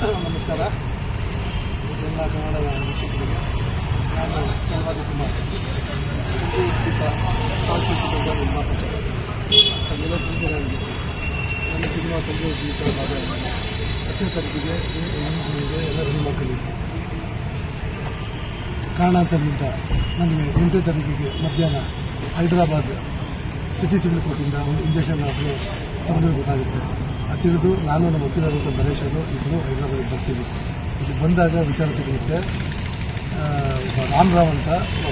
ನಮಸ್ಕಾರ. ಎಲ್ಲ ಕನ್ನಡ ವೀಕ್ಷಕರಿಗೆ ನಾನು ಚಲವಾದಿ ಕುಮಾರ್. ತಾಲ್ಪೀಠದ ನಿರ್ಮಾಪಕ ತಮ್ಮೆಲ್ಲ ತಿಳಿದಿದೆ ನನಗೆ ನನ್ನ ಸಿನಿಮಾ ಸಂಜೆ ಗೀತ ಬಾಬಾ ಹತ್ತನೇ ತಾರೀಕಿಗೆ ರಿಲೀಸ್ನಿದೆ ಎಲ್ಲ ರೆಡಿ ಮಾಡ್ಕೊಂಡಿದ್ದೆ ಕಾರಣಾಂತರದಿಂದ ನನಗೆ ಎಂಟನೇ ತಾರೀಕಿಗೆ ಮಧ್ಯಾಹ್ನ ಹೈದರಾಬಾದ್ ಸಿಟಿ ಸಿವಿಲ್ ಕೋರ್ಟಿಂದ ಒಂದು ಇಂಜೆಕ್ಷನ್ ಹಾಕಲು ತಗೊಂಡು ಗೊತ್ತಾಗುತ್ತೆ ತಿಳಿದು ನಾನು ನಮ್ಮ ವಕೀಲರಾದಂಥ ಅವರು ಇಬ್ಬರು ಹೈದರಾಬಾದಿಗೆ ಬರ್ತೀವಿ. ಇಲ್ಲಿ ಬಂದಾಗ ವಿಚಾರ ತಿಳಿಯುತ್ತೆ ರಾಮರಾವ್ ಅಂತ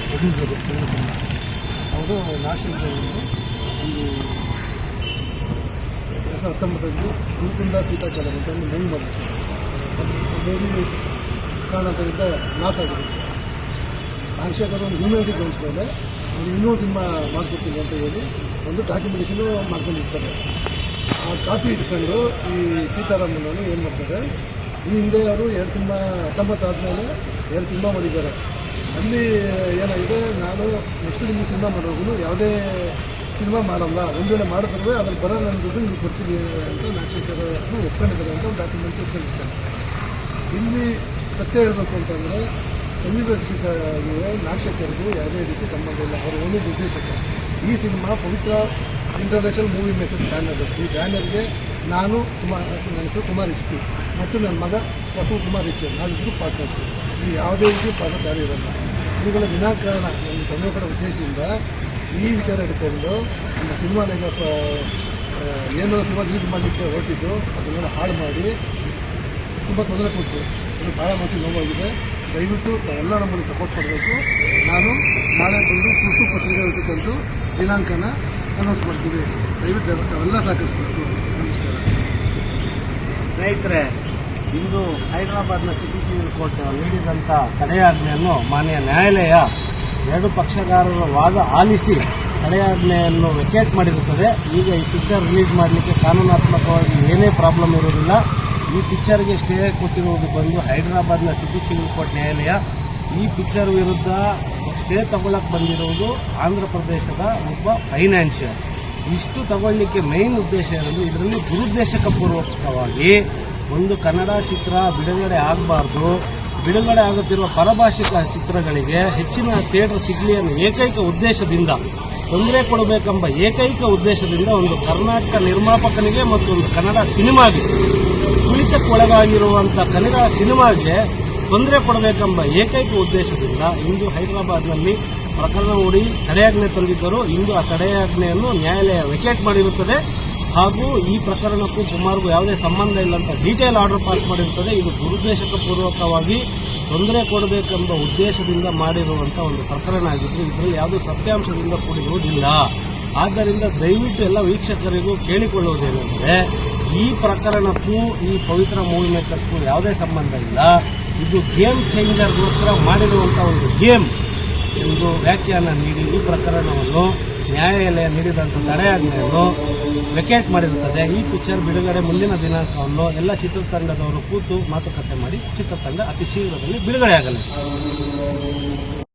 ಪ್ರೊಡ್ಯೂಸರು ಪ್ರೊಡ್ಯೂಸರ್ ಅವರು ನಾಶಿಕದಲ್ಲಿ ಒಂದು ಎರಡು ಸಾವಿರದ ಹತ್ತೊಂಬತ್ತರಲ್ಲಿ ಗುರುಕುಂದ ಸೀತಾಕಾಲ ಅಂತ ಒಂದು ಮೂವಿ ಮಾಡಿದ್ರು ಮೂವಿ ಕಾರಣದಿಂದ ಲಾಸ್ ಆಗಿರುತ್ತೆ. ನಾಗಶೇಖರ್ ಒಂದು ಹ್ಯೂಮ್ಯಾನಿಟಿ ಗ್ರೌಂಡ್ಸ್ ಮೇಲೆ ಒಂದು ಇನ್ನೂ ಸಿನಿಮಾ ಮಾಡ್ಕೊಡ್ತೀನಿ ಅಂತ ಹೇಳಿ ಒಂದು ಡಾಕ್ಯುಮೆಂಟೇಷನ್ ಮಾಡ್ಕೊಂಡಿರ್ತಾರೆ. ಆ ಕಾಪಿ ಇಟ್ಕೊಂಡು ಈ ಸೀತಾರಾಮನವರು ಏನು ಮಾಡ್ತಾರೆ? ಈ ಹಿಂದೆ ಅವರು ಎರಡು ಸಿನಿಮಾ ಹತ್ತೊಂಬತ್ತು ಆದಮೇಲೆ ಎರಡು ಸಿನಿಮಾ ಮಾಡಿದ್ದಾರೆ. ಅಲ್ಲಿ ಏನಾಗಿದೆ? ನಾನು ನೆಕ್ಸ್ಟ್ ನಿಮಗೆ ಸಿನಿಮಾ ಮಾಡೋದು ಯಾವುದೇ ಸಿನಿಮಾ ಮಾಡಲ್ಲ. ಒಂದು ವೇಳೆ ಮಾಡಿದ್ರೆ ಅದ್ರಲ್ಲಿ ಬರೋ ನನ್ನ ದುಡ್ಡು ನಿಮ್ಗೆ ಕೊಡ್ತೀನಿ ಅಂತ ನಾಗಶೇಖರ್ ಒಪ್ಕೊಂಡಿದ್ದಾರೆ ಅಂತ ಒಂದು ಡಾಕ್ಯುಮೆಂಟ್ ಇಟ್ಕೊಂಡಿರ್ತಾರೆ ಇಲ್ಲಿ ಸತ್ಯ ಹೇಳಬೇಕು ಅಂತಂದರೆ ಸಂಗೀತ ಸ್ಪೀಕರ್ಗೆ ನಾಗಶೇಖರ್ಗೂ ಯಾವುದೇ ರೀತಿ ಸಂಬಂಧ ಇಲ್ಲ. ಅವರು ಒಂದು ನಿರ್ದೇಶಕ. ಈ cinema Pavitra international movie makers banner ಈ ಬ್ಯಾನರ್ಗೆ ನಾನು ಕುಮಾರ್, ನನ್ನ ಹೆಸರು ಕುಮಾರ್ ಎಚ್ ಮತ್ತು ನನ್ನ ಮಗ ಪಟು ಕುಮಾರ್ ಎಚ್ ನಾವಿಬ್ಬರು ಪಾರ್ಟ್ನರ್ಸ್ ಈ ಯಾವುದೇ ರೀತಿ ಪಾರ್ಟ್ನರ್ಸ್ ಯಾರು ಇರಲ್ಲ. ಇವುಗಳ ವಿನಾಕಾರಣ ನನ್ನ ತೊಂದರೆ ಉದ್ದೇಶದಿಂದ ಈ ವಿಚಾರ ಇಟ್ಕೊಂಡು ನಮ್ಮ ಸಿನಿಮಾದ ಏನೋ ಸಿನಿಮಾ ರಿಲೀಸ್ ಮಾಡಲಿಕ್ಕೆ ಹೊರಟಿದ್ದು, ಅದನ್ನೆಲ್ಲ ಹಾಳು ಮಾಡಿ ತುಂಬ ತೊಂದರೆ ಕೊಟ್ಟು ಇದು ಭಾಳ ಮನಸ್ಸಿಗೆ ನೋವಾಗಿದೆ. ದಯವಿಟ್ಟು ಎಲ್ಲ ನಮ್ಮಲ್ಲಿ ಸಪೋರ್ಟ್ ಮಾಡಬೇಕು ನಾನು ನಾಳೆ ಬಂದು ತುರ್ತು ಪತ್ರಿಕೆ ಇಟ್ಟುಕೊಂಡು ದಿನಾಂಕನ ಅನೌನ್ಸ್ ಮಾಡ್ತೀವಿ. ದಯವಿಟ್ಟು ತಾವೆಲ್ಲ ಸಹಕರಿಸಬೇಕು. ನಮಸ್ಕಾರ. ಸ್ನೇಹಿತರೆ, ಇಂದು ಹೈದರಾಬಾದ್ನ ಸಿಟಿ ಸಿವಿಲ್ ಕೋರ್ಟ್ ನೀಡಿದಂಥ ತಡೆಯಾಜ್ಞೆಯನ್ನು ಮಾನ್ಯ ನ್ಯಾಯಾಲಯ ಎರಡು ಪಕ್ಷಗಾರರ ವಾದ ಆಲಿಸಿ ತಡೆಯಾಜ್ಞೆಯನ್ನು ವೆಕೇಟ್ ಮಾಡಿರುತ್ತದೆ. ಈಗ ಈ ಪಿಕ್ಚರ್ ರಿಲೀಸ್ ಮಾಡಲಿಕ್ಕೆ ಕಾನೂನಾತ್ಮಕವಾಗಿ ಏನೇ ಪ್ರಾಬ್ಲಮ್ ಇರುವುದಿಲ್ಲ. ಈ ಪಿಕ್ಚರ್ಗೆ ಸ್ಟೇ ಕೊಟ್ಟಿರುವುದು ಬಂದು ಹೈದರಾಬಾದ್ನ ಸಿಟಿ ಸಿವಿಲ್ ಕೋರ್ಟ್ ನ್ಯಾಯಾಲಯ ಈ ಪಿಕ್ಚರ್ ವಿರುದ್ಧ ಸ್ಟೇ ತಗೊಳ್ಳಕ್ಕೆ ಬಂದಿರುವುದು ಆಂಧ್ರ ಪ್ರದೇಶದ ಒಬ್ಬ ಫೈನಾನ್ಷಿಯಲ್ ಇಷ್ಟು ತಗೊಳ್ಳಿಕ್ಕೆ ಮೇನ್ ಉದ್ದೇಶ ಏನಂದ್ರೆ ಇದರಲ್ಲಿ ದುರುದ್ದೇಶಕ ಪೂರ್ವಕವಾಗಿ ಒಂದು ಕನ್ನಡ ಚಿತ್ರ ಬಿಡುಗಡೆ ಆಗಬಾರ್ದು. ಬಿಡುಗಡೆ ಆಗುತ್ತಿರುವ ಪರಭಾಷಿಕ ಚಿತ್ರಗಳಿಗೆ ಹೆಚ್ಚಿನ ಥಿಯೇಟರ್ ಸಿಗಲಿ ಅನ್ನೋ ಏಕೈಕ ಉದ್ದೇಶದಿಂದ, ತೊಂದರೆ ಕೊಡಬೇಕೆಂಬ ಏಕೈಕ ಉದ್ದೇಶದಿಂದ ಒಂದು ಕರ್ನಾಟಕ ನಿರ್ಮಾಪಕನಿಗೆ ಮತ್ತು ಒಂದು ಕನ್ನಡ ಸಿನಿಮಾಗೆ ತುಳಿತಕ್ಕೊಳಗಾಗಿರುವಂಥ ಕನ್ನಡ ಸಿನಿಮಾಗೆ ತೊಂದರೆ ಕೊಡಬೇಕೆಂಬ ಏಕೈಕ ಉದ್ದೇಶದಿಂದ ಇಂದು ಹೈದರಾಬಾದ್ನಲ್ಲಿ ಪ್ರಕರಣ ಹೂಡಿ ತಡೆಯಾಜ್ಞೆ ತಂದಿದ್ದರು ಇಂದು ಆ ತಡೆಯಾಜ್ಞೆಯನ್ನು ನ್ಯಾಯಾಲಯ ವೆಕೇಟ್ ಮಾಡಿರುತ್ತದೆ. ಹಾಗೂ ಈ ಪ್ರಕರಣಕ್ಕೂ ಕುಮಾರ್ಗೂ ಯಾವುದೇ ಸಂಬಂಧ ಇಲ್ಲ ಅಂತ ಡೀಟೇಲ್ ಆರ್ಡರ್ ಪಾಸ್ ಮಾಡಿರುತ್ತದೆ. ಇದು ದುರುದ್ದೇಶಕ ಪೂರ್ವಕವಾಗಿ ತೊಂದರೆ ಕೊಡಬೇಕೆಂಬ ಉದ್ದೇಶದಿಂದ ಮಾಡಿರುವಂಥ ಒಂದು ಪ್ರಕರಣ ಆಗಿದ್ದು, ಇದರಲ್ಲಿ ಯಾವುದೇ ಸತ್ಯಾಂಶದಿಂದ ಕೂಡಿರುವುದಿಲ್ಲ. ಆದ್ದರಿಂದ ದಯವಿಟ್ಟು ಎಲ್ಲ ವೀಕ್ಷಕರಿಗೂ ಕೇಳಿಕೊಳ್ಳುವುದೇನೆಂದರೆ, ಈ ಪ್ರಕರಣಕ್ಕೂ ಈ ಪವಿತ್ರ ಮೂವಿ ಮೇಕರ್ಸ್ಗೂ ಯಾವುದೇ ಸಂಬಂಧ ಇಲ್ಲ. ಇದು ಗೇಮ್ ಚೇಂಜರ್ಗೋಸ್ಕರ ಮಾಡಿರುವಂಥ ಒಂದು ಗೇಮ್ ಎಂದು ವ್ಯಾಖ್ಯಾನ ನೀಡಿ ಈ ಪ್ರಕರಣವನ್ನು ನ್ಯಾಯಾಲಯ ನೀಡಿದಂಥ ತಡೆಯಾಜ್ಞೆಯನ್ನು ವೆಕೇಟ್ ಮಾಡಿರುತ್ತದೆ. ಈ ಪಿಕ್ಚರ್ ಬಿಡುಗಡೆ ಮುಂದಿನ ದಿನಾಂಕವನ್ನು ಎಲ್ಲ ಚಿತ್ರತಂಡದವರು ಕೂತು ಮಾತುಕತೆ ಮಾಡಿ ಚಿತ್ರತಂಡ ಅತಿ ಶೀಘ್ರದಲ್ಲಿ ಬಿಡುಗಡೆಯಾಗಲಿದೆ.